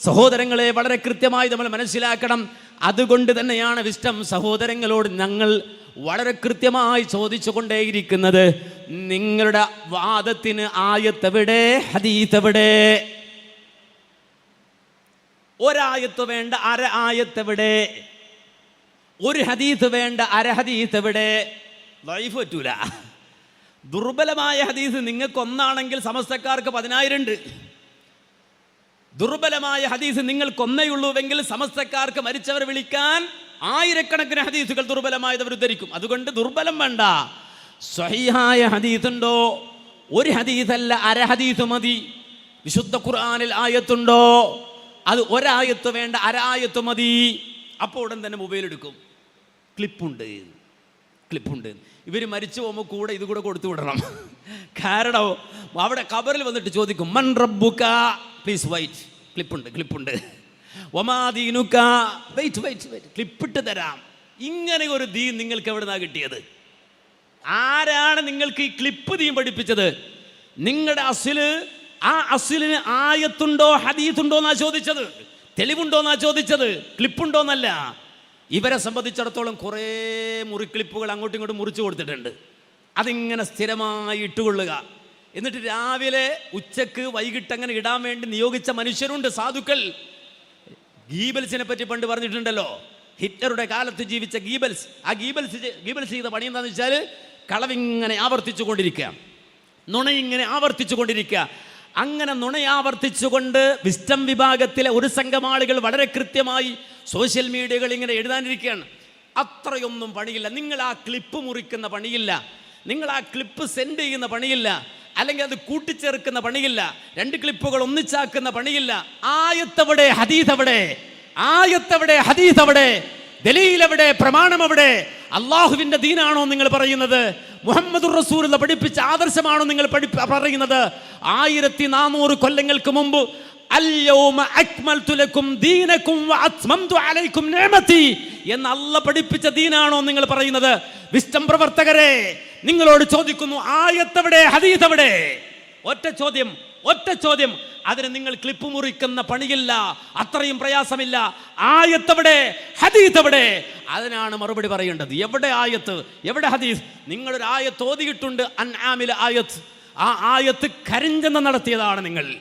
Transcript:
സഹോദരങ്ങളെ വളരെ കൃത്യമായി നമ്മൾ മനസ്സിലാക്കണം. അതുകൊണ്ട് തന്നെയാണ് വിഷ്ടം സഹോദരങ്ങളോട് ഞങ്ങൾ വളരെ കൃത്യമായി ചോദിച്ചു കൊണ്ടേയിരിക്കുന്നത് നിങ്ങളുടെ വാദത്തിന് ആയത്തെവിടെ ഹദീത്തെവിടെ? ഒരായത്ത് വേണ്ട അര ആയത്തെവിടെ? ഒരു ഹദീത്ത് വേണ്ട അര ഹദീത്ത് എവിടെ ലൈഫ് പറ്റൂല. ദുർബലമായ ഹദീസ് നിങ്ങൾക്കൊന്നാണെങ്കിൽ സമസ്തക്കാർക്ക് പതിനായിരം ഉണ്ട്. ദുർബലമായ ഹദീസ് നിങ്ങൾക്ക് ഒന്നേയുള്ളൂവെങ്കിൽ സമസ്തക്കാർക്ക് മരിച്ചവർ വിളിക്കാൻ ആയിരക്കണക്കിന് ഹദീസുകൾ ദുർബലമായതവർ ധരിക്കും ഉദ്ധരിക്കും. അതുകൊണ്ട് ദുർബലം വേണ്ട. സ്വഹിഹായ ഹദീസ് ഉണ്ടോ ഒരു ഹദീസല്ല അര ഹദീസ് മതി. വിശുദ്ധ ഖുർആാനിൽ ആയത്തുണ്ടോ? അത് ഒരായത്ത് വേണ്ട അരായത്ത് മതി. അപ്പോൾ ഉടൻ തന്നെ മൊബൈൽ എടുക്കും. ക്ലിപ്പുണ്ട്. ക്ലിപ്പുണ്ട്. ഇവർ മരിച്ചു പോകുമ്പോൾ കൂടെ ഇത് കൂടെ കൊടുത്തു വിടണം. കാരണം അവിടെ കബറിൽ വന്നിട്ട് ചോദിക്കും മൺ റബ്ബുക? പ്ലീസ് വൈറ്റ് ക്ലിപ്പുണ്ട് ക്ലിപ്പുണ്ട് ഒമാദീനുക്ക വെയിറ്റ് വെയിറ്റ് വെയിറ്റ് ക്ലിപ്പിട്ട് തരാം. ഇങ്ങനെ ഒരു ദീൻ നിങ്ങൾക്ക് എവിടെ നിന്നാണ് കിട്ടിയത്? ആരാണ് നിങ്ങൾക്ക് ഈ ക്ലിപ്പ് ദീൻ പഠിപ്പിച്ചത്? നിങ്ങളുടെ അസിൽ ആ അസിലിന് ആയത്തുണ്ടോ ഹദീത്തുണ്ടോ എന്നാ ചോദിച്ചത്? തെളിവുണ്ടോ എന്നാ ചോദിച്ചത്? ക്ലിപ്പുണ്ടോ എന്നല്ല ഇവരെ സംബന്ധിച്ചിടത്തോളം കുറേ മുറിക്ലിപ്പുകൾ അങ്ങോട്ടും ഇങ്ങോട്ടും മുറിച്ചു കൊടുത്തിട്ടുണ്ട്. അതിങ്ങനെ സ്ഥിരമായി ഇട്ടുകൊള്ളുക. എന്നിട്ട് രാവിലെ ഉച്ചയ്ക്ക് വൈകിട്ട് അങ്ങനെ ഇടാൻ വേണ്ടി നിയോഗിച്ച മനുഷ്യരുണ്ട് സാധുക്കൾ. ഗീബൽസിനെ പറ്റി പണ്ട് പറഞ്ഞിട്ടുണ്ടല്ലോ. ഹിറ്ററുടെ കാലത്ത് ജീവിച്ച ഗീബൽസ്. ആ ഗീബൽസ് ഗീബൽസ് ചെയ്ത പണി എന്താണെന്ന് വെച്ചാൽ കളവിങ്ങനെ ആവർത്തിച്ചു കൊണ്ടിരിക്കുക നുണയിങ്ങനെ ആവർത്തിച്ചു കൊണ്ടിരിക്കുക അങ്ങനെ നുണയാവർത്തിച്ചുകൊണ്ട് വിസ്റ്റം വിഭാഗത്തിലെ ഒരു സംഘം ആളുകൾ വളരെ കൃത്യമായി സോഷ്യൽ മീഡിയകൾ ഇങ്ങനെ എഴുതാനിരിക്കുകയാണ്. അത്രയൊന്നും പണിയില്ല. നിങ്ങൾ ആ ക്ലിപ്പ് മുറിക്കുന്ന പണിയില്ല. നിങ്ങൾ ആ ക്ലിപ്പ് സെൻഡ് ചെയ്യുന്ന പണിയില്ല. അല്ലെങ്കിൽ അത് കൂട്ടിച്ചേർക്കുന്ന പണിയില്ല. രണ്ട് ക്ലിപ്പുകൾ ഒന്നിച്ചാക്കുന്ന പണിയില്ല. ആയത്തവിടെ? ഹദീസ് അവിടെ ആയത്തവിടെ? ദലീൽ എവിടെ പ്രമാണം അവിടെ അള്ളാഹുവിന്റെ ദീനാണോ നിങ്ങൾ പറയുന്നത്? മുഹമ്മദ് റസൂൽ പഠിപ്പിച്ച ആദർശമാണോ നിങ്ങൾ പറയുന്നത്? ആയിരത്തി നാനൂറ് കൊല്ലങ്ങൾക്ക് മുമ്പ് എന്ന് അല്ല പഠിപ്പിച്ച ദീനാണോ നിങ്ങൾ പറയുന്നത്? വിസ്റ്റം പ്രവർത്തകരെ നിങ്ങളോട് ചോദിക്കുന്നു ആയത്തവിടെ ഹദീസ് എവിടെ ഒറ്റ ചോദ്യം ഒറ്റ ചോദ്യം. അതിന് നിങ്ങൾ ക്ലിപ്പ് മുറിക്കുന്ന പണിയില്ല അത്രയും പ്രയാസമില്ല. ആയത്തവിടെ ഹദീസ് എവിടെ അതിനാണ് മറുപടി പറയേണ്ടത്. എവിടെ ആയത്ത്? എവിടെ ഹദീസ്? നിങ്ങളൊരു ആയത്ത് ഓതിയിട്ടുണ്ട് അൻ ആമിൽ ആയത്ത്. ആ ആയത്ത് കരിഞ്ചെന്ന് നടത്തിയതാണ് നിങ്ങൾ.